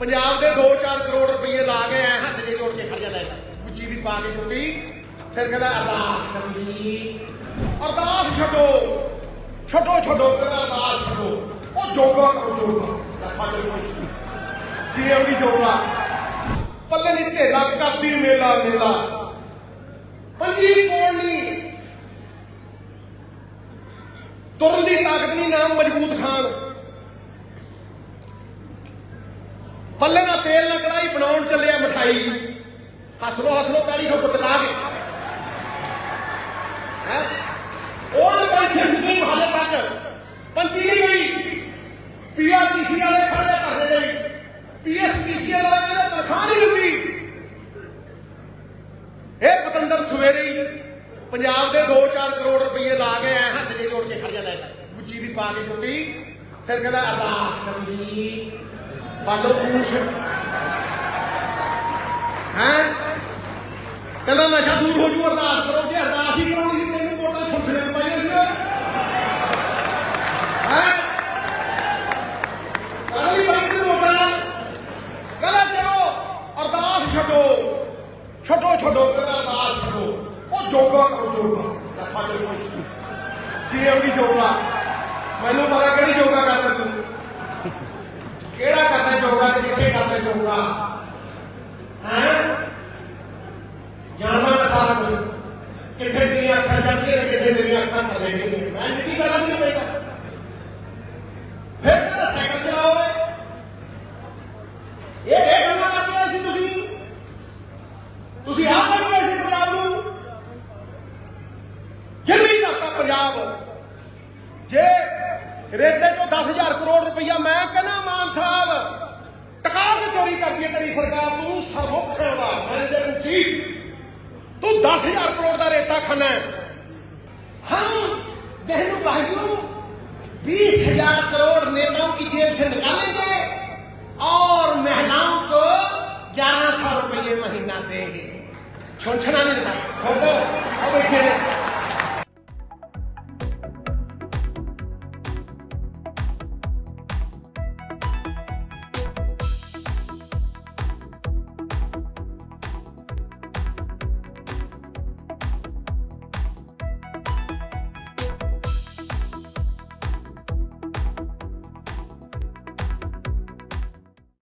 ਪੰਜਾਬ ਦੇ 2-4 ਕਰੋੜ ਰੁਪਏ ਲਾ ਕੇ ਐ ਹੱਥ ਜੇ ਜੋੜ ਕੇ ਖੜ ਜਾਂਦਾ ਹੈ ਉੱਚੀ ਦੀ ਪਾ ਕੇ ਜੁੱਤੀ ਫਿਰ ਕਹਿੰਦਾ, ਅਰਦਾਸ ਕਰਨੀ ਅਰਦਾਸ ਛੱਡੋ। ਛੱਡੋ ਛੱਡੋ। ਕਹਿੰਦਾ, ਅਰਦਾਸ ਛੱਡੋ। ਉਹ ਜੋਗਾ ਕਰੋ, ਜੋਗਾ। ਰੱਖਾ ਜੇ ਕੋਈ ਸੀਐਮ ਦੀ ਜੋਗਾ। ਪੱਲੇ ਨਹੀਂ, ਢੇਲਾ ਕਰਦੀ ਮੇਲਾ ਮੇਲਾ। ਪੰਜੀ ਕੋਲ ਨਹੀਂ ਤੁਰਨ ਦੀ ਤਾਕਤ ਨਹੀਂ, ਨਾਮ ਮਜ਼ਬੂਤ ਖਾਨ। ਪੱਲੇ ਨਾਲ ਤੇਲ ਨਾ ਕੜਾਈ ਬਣਾਉਣ ਚੱਲਿਆ ਮਠਾਈ। ਹੱਸ ਲੋ ਹੱਸ ਲੋ ਤਾਲੀ ਹੋ ਪਟਲਾ ਕੇ। ਹੈ? ਉਹ ਪੰਛੀ ਸਿੱਧੀ ਹਾਲੇ ਤੱਕ ਪੰਛੀ ਨਹੀਂ ਗਈ। ਪੀਆਰਟੀਸੀ ਵਾਲੇ ਖੜੇ ਕਰਦੇ ਨੇ ਪੀਐਸਪੀਸੀ ਵਾਲੇ ਕਹਿੰਦੇ ਤਨਖਾਹ ਨਹੀਂ ਦਿੰਦੀ ਇਹ ਪਤੰਦਰ ਸਵੇਰੇ ਹੀ ਪੰਜਾਬ ਦੇ 2-4 ਕਰੋੜ ਰੁਪਏ ਲਾ ਕੇ ਐ ਹੱਥ ਜੇ ਜੋੜ ਕੇ ਖੜ ਜਾਂਦਾ ਹੈ। ਗੁੱਚੀ ਦੀ ਪਾ ਕੇ ਜੁੱਤੀ, ਫਿਰ ਕਹਿੰਦਾ ਅਰਦਾਸ ਕਰੀ ਬਾਲੋ ਪੂਛ ਹੈ? ਕਹਿੰਦਾ ਨਸ਼ਾ ਦੂਰ ਹੋ ਜੂ, ਅਰਦਾਸ ਕਰੋ ਜੇ, ਅਰਦਾਸ ਹੀ ਕਰਾਉਣੀ ਸੀ ਤੈਨੂੰ ਵੋਟਾਂ ਛੁੱਟਣੇ ਪਾਈਆਂ ਸੀ ਹੈ? ਕਾਲੀ ਬਾਈ ਨੂੰ ਵੋਟਾਂ ਕਹਿੰਦਾ ਚਲੋ, ਅਰਦਾਸ ਛੱਡੋ। ਛੱਡੋ ਛੱਡੋ, ਕਹਿੰਦਾ ਅਰਦਾਸ ਛੱਡੋ। ਉਹ ਜੋਗਾ ਕਰੋ, ਜੋਗਾ। ਰੱਖਾ ਜੇ ਕੋਈ ਸੀਐਮ ਦੀ ਜੋਗਾ। ਮੈਨੂੰ ਪਤਾ ਕਿਹੜੀ ਜੋਗਾ ਕਰਦਾ ਤੂੰ ਕਿਹੜਾ ਕਰਦਾ ਜੋਗਾ ਤੇ ਕਿੱਥੇ ਕਰਦਾ ਜੋਗਾ ਹੈ ਜਾਣਦਾ ਮੈਂ ਸਾਰਾ ਕੁਝ ਕਿੱਥੇ ਤੇਰੀਆਂ ਅੱਖਾਂ ਚੜਦੀਆਂ ਨੇ ਕਿੱਥੇ ਤੇਰੀਆਂ ਅੱਖਾਂ ਥੱਲੇ ਡਿੱਗਦੀਆਂ ਮੈਂ ਨਿੱਕੀ ਗੱਲ ਨਹੀਂ ਪੈਂਦਾ ਫਿਰ ਕਹਿੰਦਾ ਸਾਈਕਲ ਚਲਾਓ ਓਏ ਇਹ ਇਹ ਗੱਲਾਂ ਕਰਦੇ ਸੀ ਤੁਸੀਂ ਤੁਸੀਂ ਆਪ ਕਰਦੇ ਸੀ ਪੰਜਾਬ ਨੂੰ ਗਿਰਵੀ ਕਰਤਾ ਪੰਜਾਬ ਜੇ ਰੇਤੇ ਚੋਂ 10000 ਕਰੋੜ ਰੁਪਈਆ ਮੈਂ ਕਹਿੰਦਾ ਮਾਨ ਸਾਹਿਬ ਟਕਾ ਕੇ ਚੋਰੀ ਕਰਦੀ ਹੈ ਤੇਰੀ ਸਰਕਾਰ ਤੂੰ ਸਰਮੁਖ ਹੈ ਉਹਦਾ ਮੈਨੇਜਰ ਚੀਫ ਤੂੰ 10000 ਕਰੋੜ ਦਾ ਰੇਤਾ ਖਾਨਾ है हम बहनों भाइयों बीस हजार करोड़ नेताओं की जेब से निकालेंगे और महिलाओं को ग्यारह सौ रुपये महीना देंगे छोड़ना नहीं निकाल फोटो